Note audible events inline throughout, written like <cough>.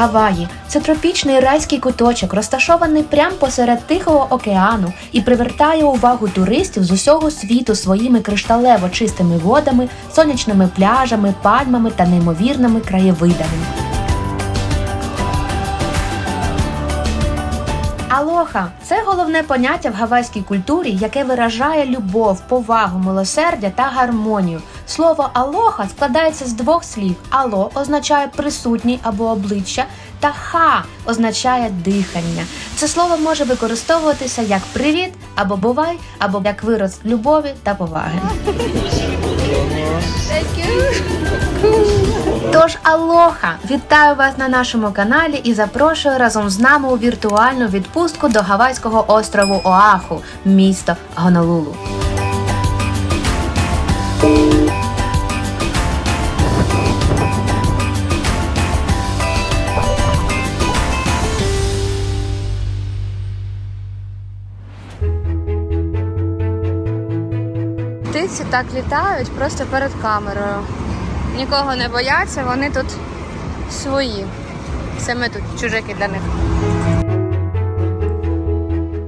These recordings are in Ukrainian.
Гаваї це тропічний райський куточок, розташований прямо посеред Тихого океану і привертає увагу туристів з усього світу своїми кришталево чистими водами, сонячними пляжами, пальмами та неймовірними краєвидами. Алоха це головне поняття в гавайській культурі, яке виражає любов, повагу, милосердя та гармонію. Слово алоха складається з двох слів: ало означає присутній або обличчя, та ха означає дихання. Це слово може використовуватися як привіт або бувай, або як вираз любові та поваги. Тож алоха! Вітаю вас на нашому каналі і запрошую разом з нами у віртуальну відпустку до гавайського острову Оаху, місто Гонолулу. Так літають просто перед камерою. Нікого не бояться, вони тут свої. Це ми тут чужики для них.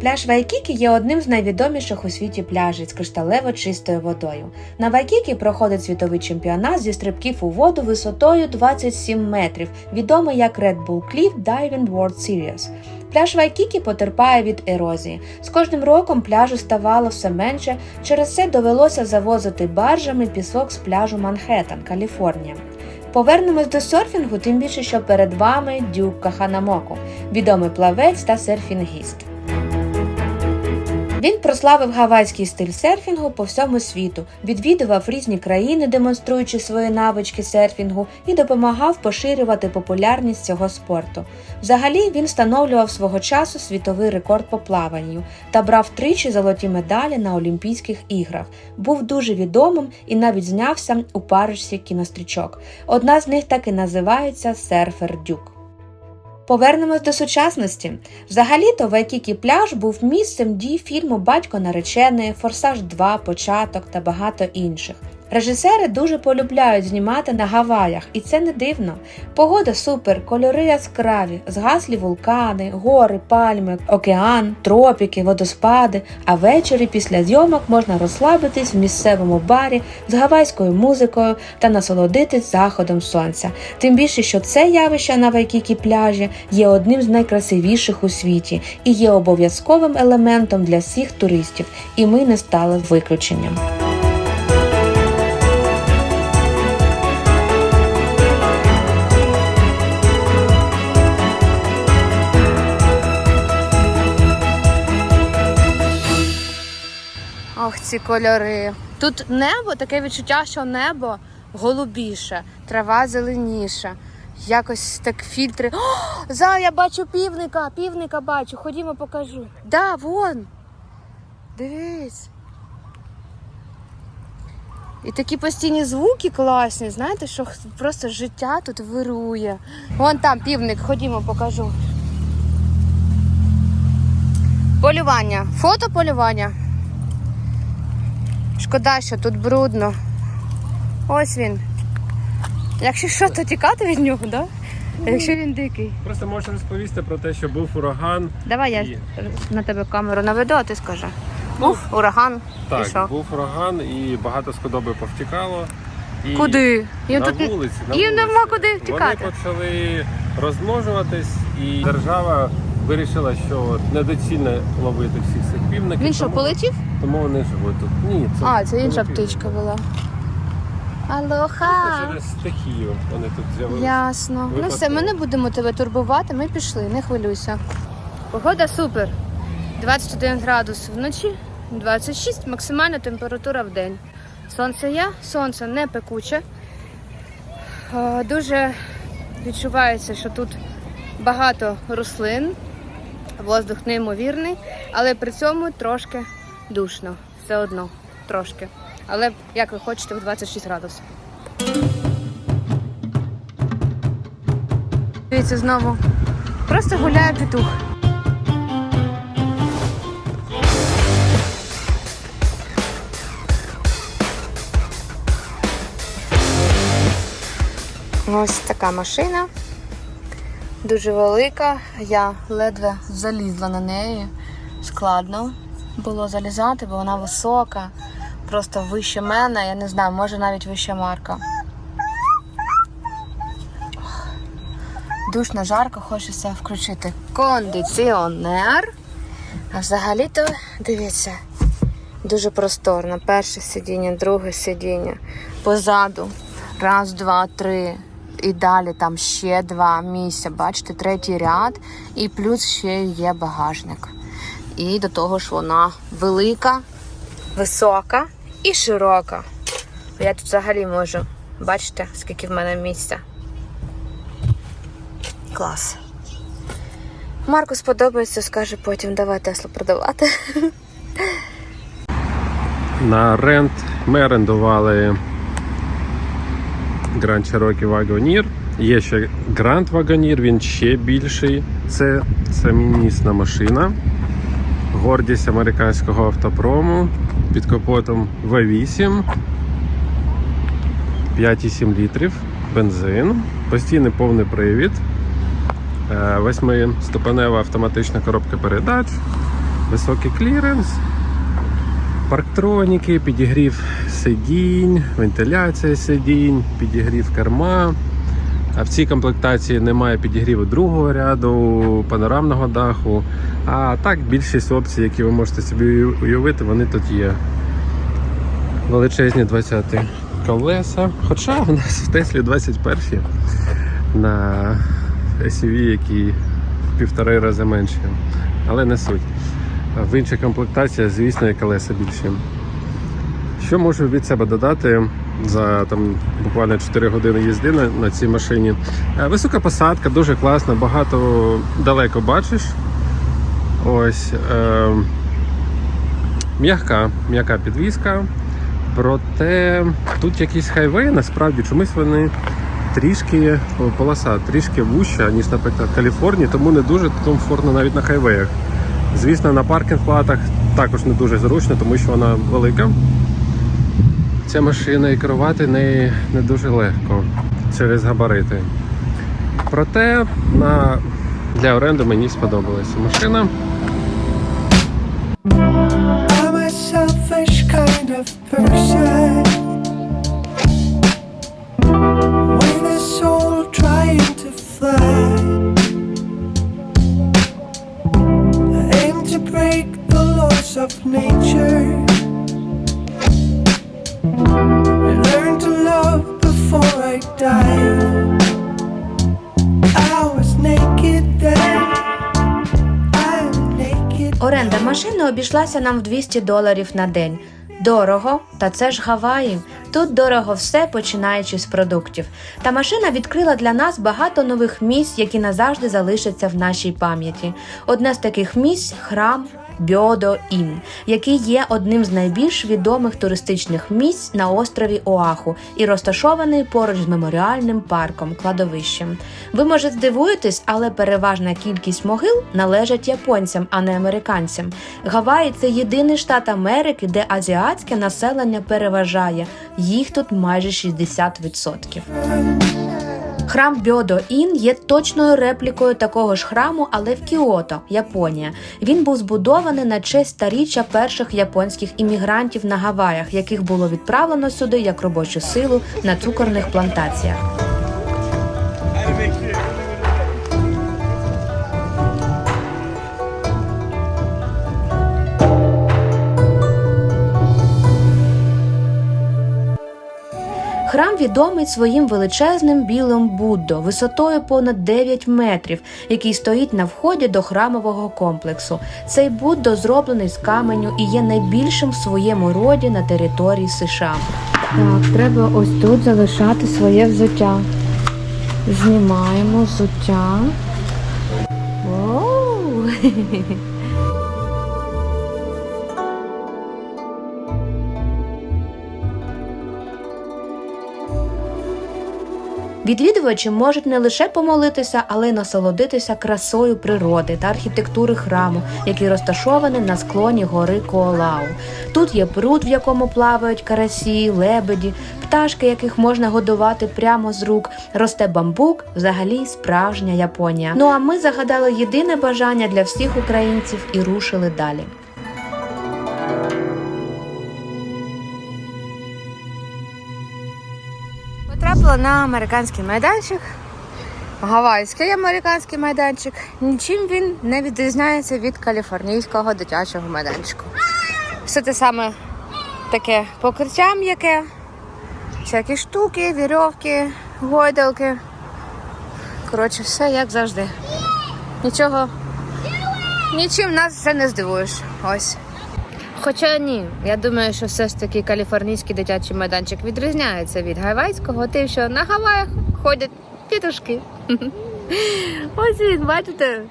Пляж Вайкікі є одним з найвідоміших у світі пляжів з кришталево чистою водою. На Вайкікі проходить світовий чемпіонат зі стрибків у воду висотою 27 метрів, відомий як Red Bull Cliff Diving World Series. Пляж Вайкікі потерпає від ерозії. З кожним роком пляжу ставало все менше, через це довелося завозити баржами пісок з пляжу Манхеттен, Каліфорнія. Повернемось до серфінгу, тим більше, що перед вами Дюк Каханамоку, відомий плавець та серфінгіст. Він прославив гавайський стиль серфінгу по всьому світу, відвідував різні країни, демонструючи свої навички серфінгу, і допомагав поширювати популярність цього спорту. Взагалі він встановлював свого часу світовий рекорд по плаванню та брав тричі золоті медалі на Олімпійських іграх. Був дуже відомим і навіть знявся у парочці кінострічок. Одна з них так і називається Серфер Дюк. Повернемось до сучасності. Взагалі-то Вайкікі пляж був місцем дій фільму Батько наречений, Форсаж 2, Початок та багато інших. Режисери дуже полюбляють знімати на Гаваях, і це не дивно. Погода супер, кольори яскраві, згаслі вулкани, гори, пальми, океан, тропіки, водоспади. А ввечері після зйомок можна розслабитись в місцевому барі з гавайською музикою та насолодитись заходом сонця. Тим більше, що це явище на Вайкікі пляжі є одним з найкрасивіших у світі і є обов'язковим елементом для всіх туристів, і ми не стали виключенням. Ці кольори. Тут небо, таке відчуття, що небо голубіше, трава зеленіша. Якось так фільтри. О, за, я бачу півника, півника бачу. Ходімо, покажу. Да, вон. Дивись. І такі постійні звуки класні, знаєте, що просто життя тут вирує. Вон там півник, ходімо, покажу. Полювання. Фото полювання. Шкода, що тут брудно. Ось він. Якщо що, то тікати від нього, да? А якщо він дикий. Просто можеш розповісти про те, що був ураган. Давай я І- на тебе камеру наведу, а ти скажи. Був ураган. Так, що? був ураган і багато скудоби повтікало. І Куди? Їм на тут вулиці, на їм вулиці. нема куди втікати. Вони почали розмножуватись, і держава вирішила, що недоцільно ловити всіх цих півників. Він що, тому, полетів? Тому вони живуть тут. Ні, це А, це інша птичка була. Алоха. Через стихію вони тут з'явилися. Ясно. Ну все, ми не будемо тебе турбувати, ми пішли, не хвилюйся. Погода супер. 21 градус вночі, 26 максимальна температура в день. Сонце є, сонце не пекуче. Е, Дуже відчувається, що тут багато рослин, воздух неймовірний, але при цьому трошки душно. Все одно, трошки. Але як ви хочете, в 26 градусів. Дивіться знову. Просто гуляє петух. Ось така машина. Дуже велика. Я ледве залізла на неї. Складно було залізати, бо вона висока. Просто вище мене, я не знаю, може навіть вище Марка. Душно, жарко, хочеться включити кондиціонер. А взагалі-то, дивіться, дуже просторно. Перше сидіння, друге сидіння. Позаду. Раз, два, три. І далі там ще два місця. Бачите, третій ряд. І плюс ще є багажник. І до того ж вона велика, висока і широка. Я тут взагалі можу. Бачите, скільки в мене місця. Клас. Марку сподобається, скаже потім давай Теслу продавати. <laughs> На рент ми орендували Grand Cherokee Wagoneer. Є ще Grand Wagoneer, він ще більший. Це семимісна машина. Гордість американського автопрому під капотом V8. 5,7 літрів, бензин, постійний повний привід, е, восьмиступенева автоматична коробка передач, високий кліренс, парктроніки, підігрів сидінь, вентиляція сидінь, підігрів керма. А в цій комплектації немає підігріву другого ряду, панорамного даху. А так більшість опцій, які ви можете собі уявити, вони тут є. Величезні 20 колеса. Хоча у нас в Теслі 21 на SUV, які в півтори рази менші. Але не суть. В інших комплектаціях, звісно, і колеса більші. Що можу від себе додати за там буквально 4 години їзди на, на цій машині? Е, Висока посадка, дуже класна, багато далеко бачиш. Ось е, м'яка, м'яка підвізка. Проте тут якісь хайвеї, насправді чомусь вони трішки полоса, трішки вуща, ніж, наприклад, в Каліфорнії, тому не дуже комфортно навіть на хайвеях. Звісно, на паркінг-платах також не дуже зручно, тому що вона велика. Ця машина і керувати нею не дуже легко через габарити. Проте на... для оренди мені сподобалася машина. I'm a selfish kind of person обійшлася нам в 200 доларів на день. Дорого, та це ж Гаваї. Тут дорого все, починаючи з продуктів. Та машина відкрила для нас багато нових місць, які назавжди залишаться в нашій пам'яті. Одне з таких місць храм Бьодо Ін, який є одним з найбільш відомих туристичних місць на острові Оаху і розташований поруч з меморіальним парком, кладовищем. Ви може здивуєтесь, але переважна кількість могил належать японцям, а не американцям. Гаваї це єдиний штат Америки, де азіатське населення переважає. Їх тут майже 60%. Храм Бьодо Ін є точною реплікою такого ж храму, але в Кіото, Японія. Він був збудований на честь старіччя перших японських іммігрантів на Гаваях, яких було відправлено сюди як робочу силу на цукорних плантаціях. Храм відомий своїм величезним білим Буддо висотою понад 9 метрів, який стоїть на вході до храмового комплексу. Цей Буддо зроблений з каменю і є найбільшим в своєму роді на території США. Так, треба ось тут залишати своє взуття. Знімаємо взуття. Воу! <laughs> Відвідувачі можуть не лише помолитися, але й насолодитися красою природи та архітектури храму, який розташований на склоні гори Коолау. Тут є пруд, в якому плавають карасі, лебеді, пташки, яких можна годувати прямо з рук. Росте бамбук, взагалі справжня Японія. Ну а ми загадали єдине бажання для всіх українців і рушили далі. Потрапила на американський майданчик. Гавайський американський майданчик. Нічим він не відрізняється від каліфорнійського дитячого майданчику. Все те саме таке покриття м'яке, всякі штуки, вірьовки, гойдалки. Коротше, все як завжди. Нічого, нічим нас вже не здивуєш. Ось. Хоча ні, я думаю, що все ж таки каліфорнійський дитячий майданчик відрізняється від гавайського, тим, що на Гаваях ходять пітушки. <laughs> Ось він, бачите?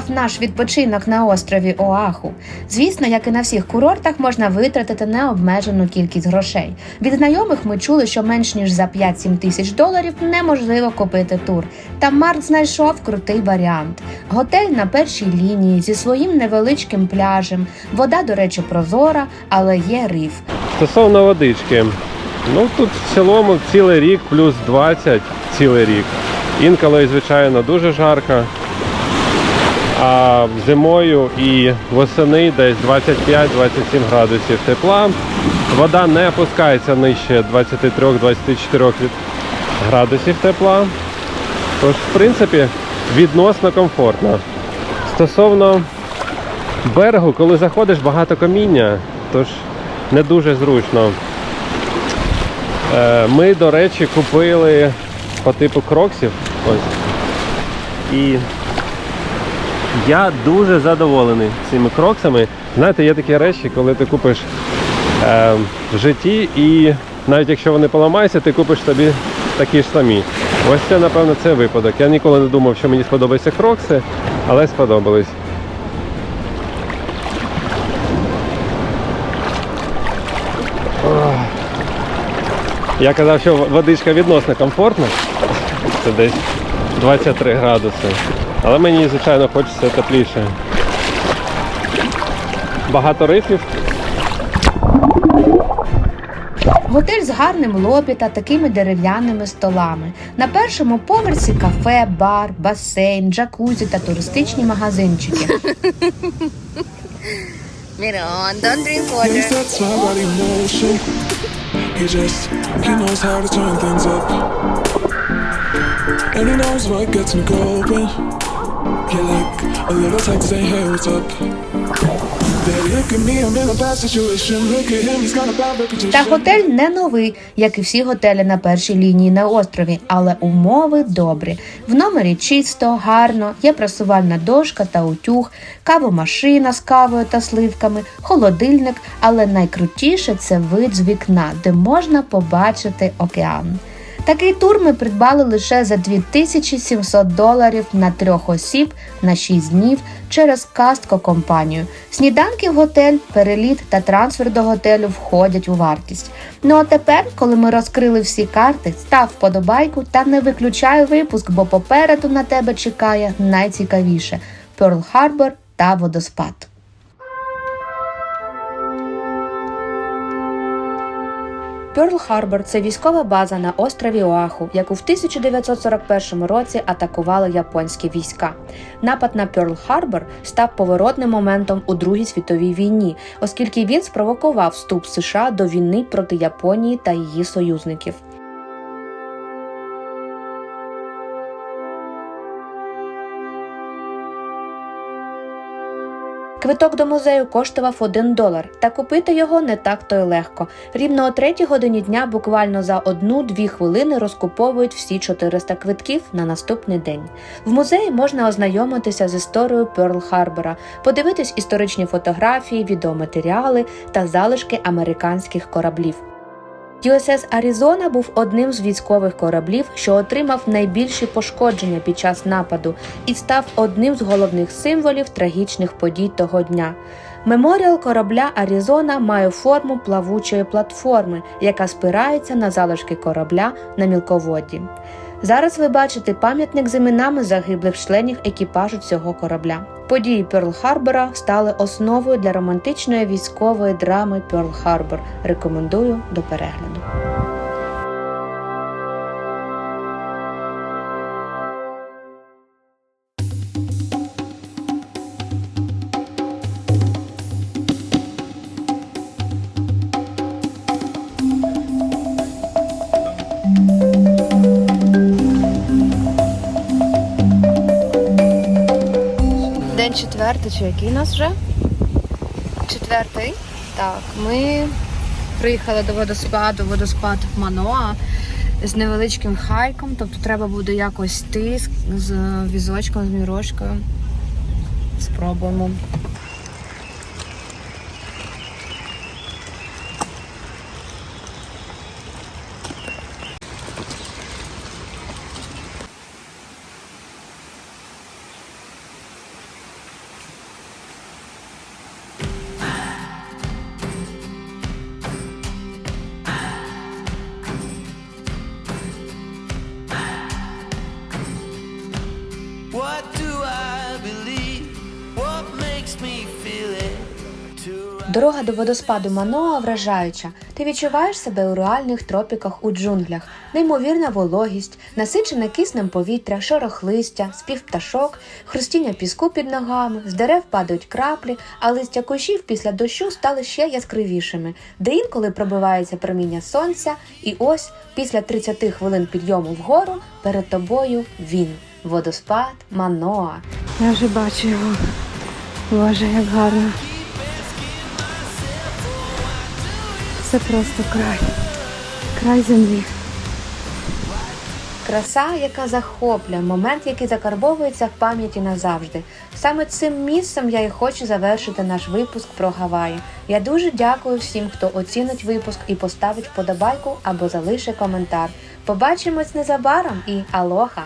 Ж наш відпочинок на острові Оаху? Звісно, як і на всіх курортах, можна витратити необмежену кількість грошей. Від знайомих ми чули, що менш ніж за 5-7 тисяч доларів неможливо купити тур. Та Марк знайшов крутий варіант: готель на першій лінії зі своїм невеличким пляжем. Вода, до речі, прозора, але є риф. Стосовно водички, ну тут в цілому цілий рік плюс 20 цілий рік. Інколи, звичайно, дуже жарко. А зимою і восени десь 25-27 градусів тепла. Вода не опускається нижче 23-24 градусів тепла. Тож, в принципі, відносно комфортно. Стосовно берегу, коли заходиш, багато каміння, тож не дуже зручно. Е, Ми, до речі, купили по типу кроксів. Ось. І я дуже задоволений цими кроксами. Знаєте, є такі речі, коли ти купиш е, в житті, і навіть якщо вони поламаються, ти купиш собі такі ж самі. Ось це, напевно, це випадок. Я ніколи не думав, що мені сподобаються крокси, але сподобались. Я казав, що водичка відносно комфортна. Це десь 23 градуси. Але мені, звичайно, хочеться тепліше. Багато рифів. Готель з гарним лобі та такими дерев'яними столами. На першому поверсі кафе, бар, басейн, джакузі та туристичні магазинчики. <laughs> Мірон, don't drink. And he knows what gets me going. Yeah, like a little saying, hey, what's up? Та готель не новий, як і всі готелі на першій лінії на острові, але умови добрі. В номері чисто, гарно, є прасувальна дошка та утюг, кавомашина з кавою та сливками, холодильник, але найкрутіше це вид з вікна, де можна побачити океан. Такий тур ми придбали лише за 2700 доларів на трьох осіб на 6 днів через кастко компанію. Сніданки в готель, переліт та трансфер до готелю входять у вартість. Ну а тепер, коли ми розкрили всі карти, став вподобайку та не виключай випуск, бо попереду на тебе чекає найцікавіше Перл Харбор та водоспад. Перл Харбор це військова база на острові Оаху, яку в 1941 році атакували японські війська. Напад на Перл Харбор став поворотним моментом у Другій світовій війні, оскільки він спровокував вступ США до війни проти Японії та її союзників. Квиток до музею коштував 1 долар, та купити його не так то й легко. Рівно о третій годині дня буквально за одну-дві хвилини розкуповують всі 400 квитків на наступний день. В музеї можна ознайомитися з історією Перл-Харбора, подивитись історичні фотографії, відеоматеріали та залишки американських кораблів. USS Аризона був одним з військових кораблів, що отримав найбільші пошкодження під час нападу і став одним з головних символів трагічних подій того дня. Меморіал корабля Аризона має форму плавучої платформи, яка спирається на залишки корабля на мілководді. Зараз ви бачите пам'ятник з іменами загиблих членів екіпажу цього корабля. Події Пёрл-Харбора стали основою для романтичної військової драми Пёрл-Харбор. Рекомендую до перегляду. День четвертий, чи який нас вже? Четвертий. Так, ми приїхали до водоспаду, водоспад Маноа з невеличким хайком, тобто треба буде якось йти з візочком, з мірочкою. Спробуємо. Дорога до водоспаду Маноа вражаюча. Ти відчуваєш себе у реальних тропіках у джунглях. Неймовірна вологість, насичене киснем повітря, шорох листя, спів пташок, хрустіння піску під ногами, з дерев падають краплі, а листя кущів після дощу стали ще яскравішими, де інколи пробивається проміння сонця, і ось після 30 хвилин підйому вгору перед тобою він. Водоспад Маноа. Я вже бачу його. Боже, як гарно. Це просто край. Край землі. Краса, яка захоплює, момент, який закарбовується в пам'яті назавжди. Саме цим місцем я і хочу завершити наш випуск про Гаваї. Я дуже дякую всім, хто оцінить випуск і поставить вподобайку або залишить коментар. Побачимось незабаром і алоха!